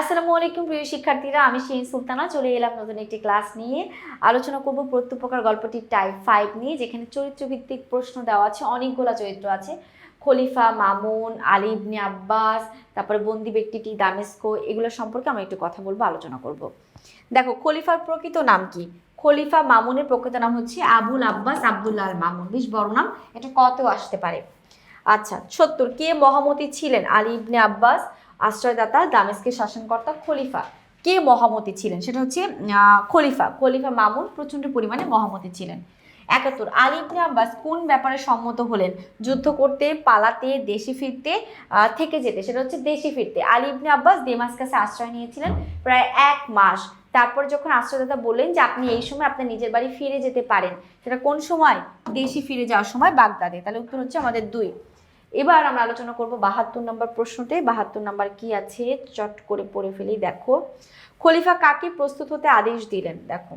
আসসালামু আলাইকুম প্রিয় শিক্ষার্থীরা, আমি শিরিন সুলতানা, চলে এলাম নতুন একটি ক্লাস নিয়ে। আলোচনা করব প্রত্যুপকার গল্পটি টাইপ ফাইভ নিয়ে, যেখানে চরিত্র ভিত্তিক প্রশ্ন দেওয়া আছে, অনেকগুলো চরিত্র আছে। খলিফা, মামুন, আলী ইবনে আব্বাস, তারপরে বন্দি ব্যক্তিটি, দামেস্কো, এগুলো সম্পর্কে আমরা একটু কথা বলব, আলোচনা করব। দেখো, খলিফার প্রকৃত নাম কি? খলিফা মামুনের প্রকৃত নাম হচ্ছে আবুল আব্বাস আবদুল্লাহ মামুন। বেশ বড় নাম, এটা কতেও আসতে পারে? আচ্ছা সত্তর, কে মহামতি ছিলেন? আলী ইবনে আব্বাস আশ্রয়দাতা, দামেস্কের শাসনকর্তা, খলিফা। কে মহামতি ছিলেন? সেটা হচ্ছে খলিফা। খলিফা মামুন প্রচণ্ড পরিমাণে মহামতি ছিলেন। একাত্তর, আলী ইবনে আব্বাস কোন ব্যাপারে সম্মত হলেন? যুদ্ধ করতে, পালাতে, দেশে ফিরতে থেকে যেতে, সেটা হচ্ছে দেশে ফিরতে। আলী ইবনে আব্বাস দেমাস্কাসে আশ্রয় নিয়েছিলেন প্রায় এক মাস। তারপর যখন আশ্রয়দাতা বললেন যে, আপনি এই সময় আপনার নিজের বাড়ি ফিরে যেতে পারেন। সেটা কোন সময়? দেশে ফিরে যাওয়ার সময় বাগদাদে। তাহলে উত্তর হচ্ছে আমাদের দুই। এবার আমরা আলোচনা করব বাহাত্তর নম্বর প্রশ্নতে। বাহাত্তর নম্বর কি আছে? চট করে পড়ে ফেলি, দেখো। খলিফা কাকে প্রস্তুত হতে আদেশ দিলেন? দেখো,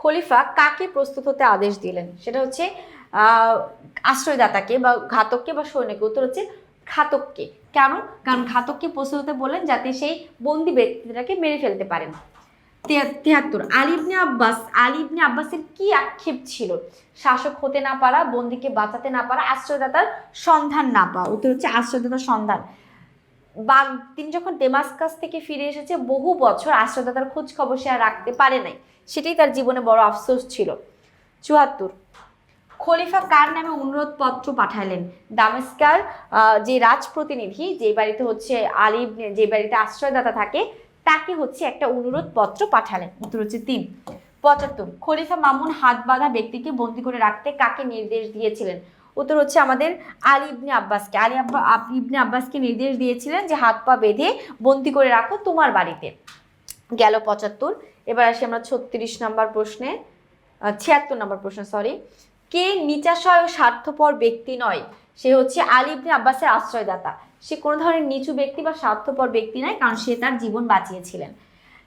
খলিফা কাকে প্রস্তুত হতে আদেশ দিলেন? সেটা হচ্ছে আশ্রয়দাতাকে বা ঘাতককে বা সৈন্যকে। উত্তর হচ্ছে ঘাতককে। কেন? কারণ ঘাতককে প্রস্তুত হতে বললেন যাতে সেই বন্দি ব্যক্তিটাকে মেরে ফেলতে পারেন। তেহাত্তর আলিবনে আব্বাস আলিবনে আব্বাসের কি আক্ষেপ ছিল? শাসক হতে না পারা, বন্দিকে বাঁচাতে না পারা, আশ্রয়দাতার সন্ধান না পাওয়া। উত্তর হচ্ছে আশ্রয়দাতার সন্ধান। বা তিনি যখন ডেমাসকাস থেকে ফিরে এসেছে, বহু বছর আশ্রয়দাতার খোঁজ খবর সে আর রাখতে পারে নাই। সেটাই তার জীবনে বড় আফসোস ছিল। চুয়াত্তর। খলিফা কার নামে অনুরোধ পত্র পাঠালেন? দামেস্কার যে রাজপ্রতিনিধি, যে বাড়িতে হচ্ছে আলিব যে বাড়িতে আশ্রয়দাতা থাকে তাকে হচ্ছে একটা অনুরোধ পত্র পাঠালেন উত্তর হচ্ছে তিন। পঁচাত্তর, খলিফা মামুন হাত বাঁধা ব্যক্তিকে বন্দি করে রাখতে কাকে নির্দেশ দিয়েছিলেন? উত্তর হচ্ছে আমাদের আলী ইবনে আব্বাসকে। আলী আব্বা, আব- ইবনে আব্বাসকে নির্দেশ দিয়েছিলেন যে হাত পা বেঁধে বন্দি করে রাখো তোমার বাড়িতে। গেল পঁচাত্তর, এবার আসি আমরা ছত্রিশ নম্বর প্রশ্নে ছিয়াত্তর নম্বর প্রশ্ন সরি কে নিচাশয় ও স্বার্থপর ব্যক্তি নয়? সে হচ্ছে আলী ইবনে আব্বাসের আশ্রয়দাতা। সে কোনো ধরনের নিচু ব্যক্তি বা স্বার্থপর ব্যক্তি নয়, কারণ সে তার জীবন বাঁচিয়েছিলেন।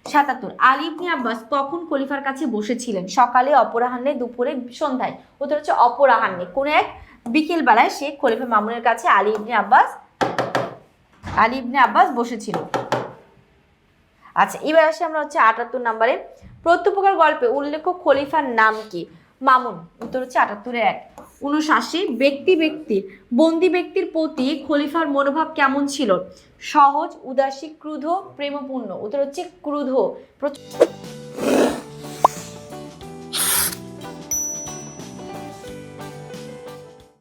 সাতাত্তর, আলী ইবনে আব্বাস কখন খলিফার কাছে বসেছিলেন? সকালে, অপরাহ্নে, দুপুরে, সন্ধ্যায়। উত্তর হচ্ছে অপরাহ্নে। কোনো এক বিকেল বেলায় সে খলিফা মামুনের কাছে আলী ইবনে আব্বাস, আলী ইবনে আব্বাস বসেছিল। আচ্ছা এবার আসি আমরা হচ্ছে আটাত্তর নম্বরে। প্রত্যুপকার গল্পে উল্লেখ্য খলিফার নাম কি? মামুন, উত্তর হচ্ছে আটাত্তরে এক। উনষাটে ব্যক্তি ব্যক্তির বন্দি ব্যক্তির প্রতি খলিফার মনোভাব কেমন ছিল? সহজ, উদাসী, ক্রুধ, প্রেমপূর্ণ। উত্তর হচ্ছে ক্রুধ। প্রচ-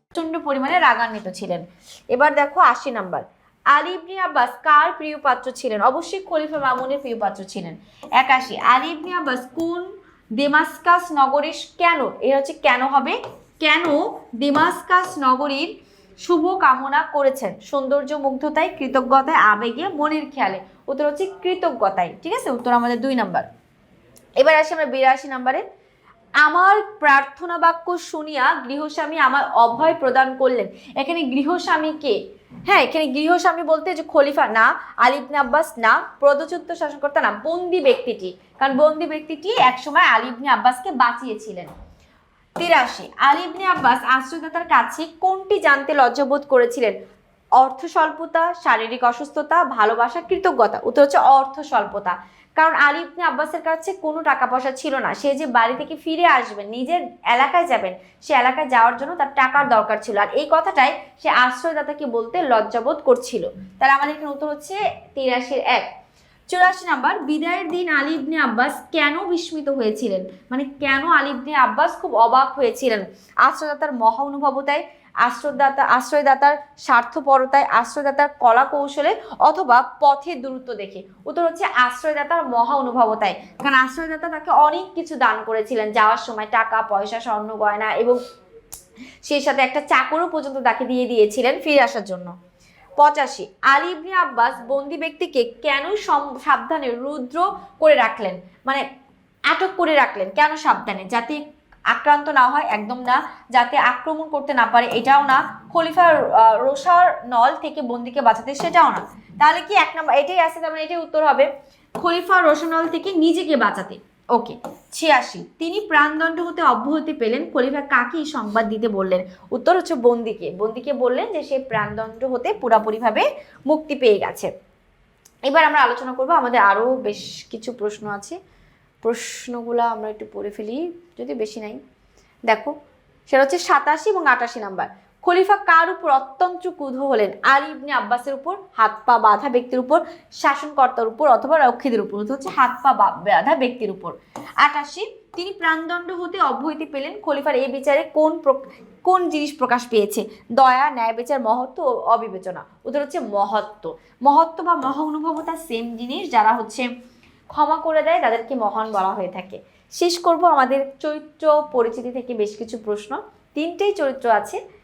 প্রচণ্ড পরিমাণে রাগান্বিত ছিলেন। এবার দেখো আশি নাম্বার। আলী আব্বাস কার প্রিয় পাত্র ছিলেন? অবশ্যই খলিফা মামুনের প্রিয় পাত্র ছিলেন। একাশি। আলী আব্বাস কোন দেমাস্কাস নগরীর কেন? এর হচ্ছে কেন হবে? কেন দেমাস্কাস নগরীর শুভ কামনা করেছেন? সৌন্দর্য মুগ্ধতায় কৃতজ্ঞতায়, আবেগে, মনের খেয়ালে। উত্তর হচ্ছে কৃতজ্ঞতায়। ঠিক আছে? উত্তর আমাদের দুই নাম্বার। এবার আসি আমরা বিরাশি নাম্বারে। আমার প্রার্থনা বাক্য শুনিয়া গৃহস্বামী আমার অভয় প্রদান করলেন। এখানে গৃহস্বামীকে হ্যাঁ এখানে গৃহস্বামী বলতে যে খলিফা না আলিবনে আব্বাস না প্রদচ্যুত শাসনকর্তা না, বন্দি ব্যক্তিটি। কারণ বন্দি ব্যক্তিটি একসময় আলিবনে আব্বাসকে বাঁচিয়েছিলেন। তিরাশি। আলিবনে আব্বাস আশ্রয়দাতার কাছে কোনটি জানতে লজ্জাবোধ করেছিলেন? অর্থ স্বল্পতা, শারীরিক অসুস্থতা, ভালোবাসা, কৃতজ্ঞতা। উত্তর হচ্ছে অর্থ স্বল্পতা। কারণ আলী আব্বাসের কাছে কোনো টাকা পয়সা ছিল না। সে যে বাড়ি থেকে ফিরে আসবেন, নিজের এলাকায় যাবেন, সে এলাকায় যাওয়ার জন্য তার টাকার দরকার ছিল। আর এই কথাটাই সে আশ্রয়দাতাকে বলতে লজ্জাবোধ করছিল। তাহলে আমাদের এখানে উত্তর হচ্ছে তিরাশির এক। চুরাশি নাম্বার, বিদায়ের দিন আলী ইবনে আব্বাস কেন বিস্মিত হয়েছিলেন? মানে কেন আলী ইবনে আব্বাস খুব অবাক হয়েছিলেন? আশ্রয়দাতার মহা অনুভবতায়, আশ্রয়দাতা, আশ্রয়দাতার স্বার্থপরতায়, আশ্রয়দাতার কলা কৌশলে অথবা পথের দূরত্ব দেখে। উত্তর হচ্ছে আশ্রয়দাতার মহা অনুভবতায়। কারণ আশ্রয়দাতা তাকে অনেক কিছু দান করেছিলেন। যাওয়ার সময় টাকা, পয়সা স্বর্ণ গয়না এবং সেই সাথে একটা চাকরও পর্যন্ত তাকে দিয়ে দিয়েছিলেন ফিরে আসার জন্য। পঁচাশি। আলী ইবনে আব্বাস বন্দি ব্যক্তিকে কেন সাবধানে রুদ্র করে রাখলেন? মানে আটক করে রাখলেন। কেন সাবধানে? যাতে আক্রান্ত না হয়, একদম না। যাতে আক্রমণ করতে না পারে, এটাও না। খলিফার রোসার নল থেকে বন্দিকে বাঁচাতে সেটাও না। তাহলে কি এক নম্বর, এটাই আছে, তার মানে এটাই উত্তর হবে। খলিফা রোশনল থেকে নিজেকে বাঁচাতে। ওকে, ছিয়াশি। তিনি প্রাণদণ্ড হতে অব্যাহতি পেলেন। খলিফা কাকে সংবাদ দিতে বললেন? উত্তর হচ্ছে বন্দিকে। বন্দিকে বললেন যে, সে প্রাণদণ্ড হতে পুরাপুরিভাবে মুক্তি পেয়ে গেছে। এবার আমরা আলোচনা করব, আমাদের আরও বেশ কিছু প্রশ্ন আছে। প্রশ্নগুলো আমরা একটু পড়ে ফেলি, যদি বেশি নাই। দেখো, সেটা হচ্ছে সাতাশি এবং আটাশি নাম্বার। খলিফা কার উপর অত্যন্ত ক্রুদ্ধ হলেন? আলী ইবনে আব্বাসের উপর, হাত পা বাঁধা ব্যক্তির উপর, শাসনকর্তার উপর অথবা রক্ষীদের উপর হচ্ছে হাত পা বাঁধা ব্যক্তির উপর। আটাশি, তিনি প্রাণদণ্ড হতে অব্যাহতি পেলেন খলিফার এই বিচারে কোন কোন জিনিস প্রকাশ পেয়েছে? দয়া, ন্যায় বিচার, মহত্ব ও অবিবেচনা। ওদের হচ্ছে মহত্ব। মহত্ব বা মহা মহানুভবতা সেম জিনিস, যারা হচ্ছে ক্ষমা করে দেয়, তাদেরকে মহান বলা হয়ে থাকে। শেষ করব আমাদের চরিত্র পরিচিতি থেকে বেশ কিছু প্রশ্ন। তিনটেই চরিত্র আছে।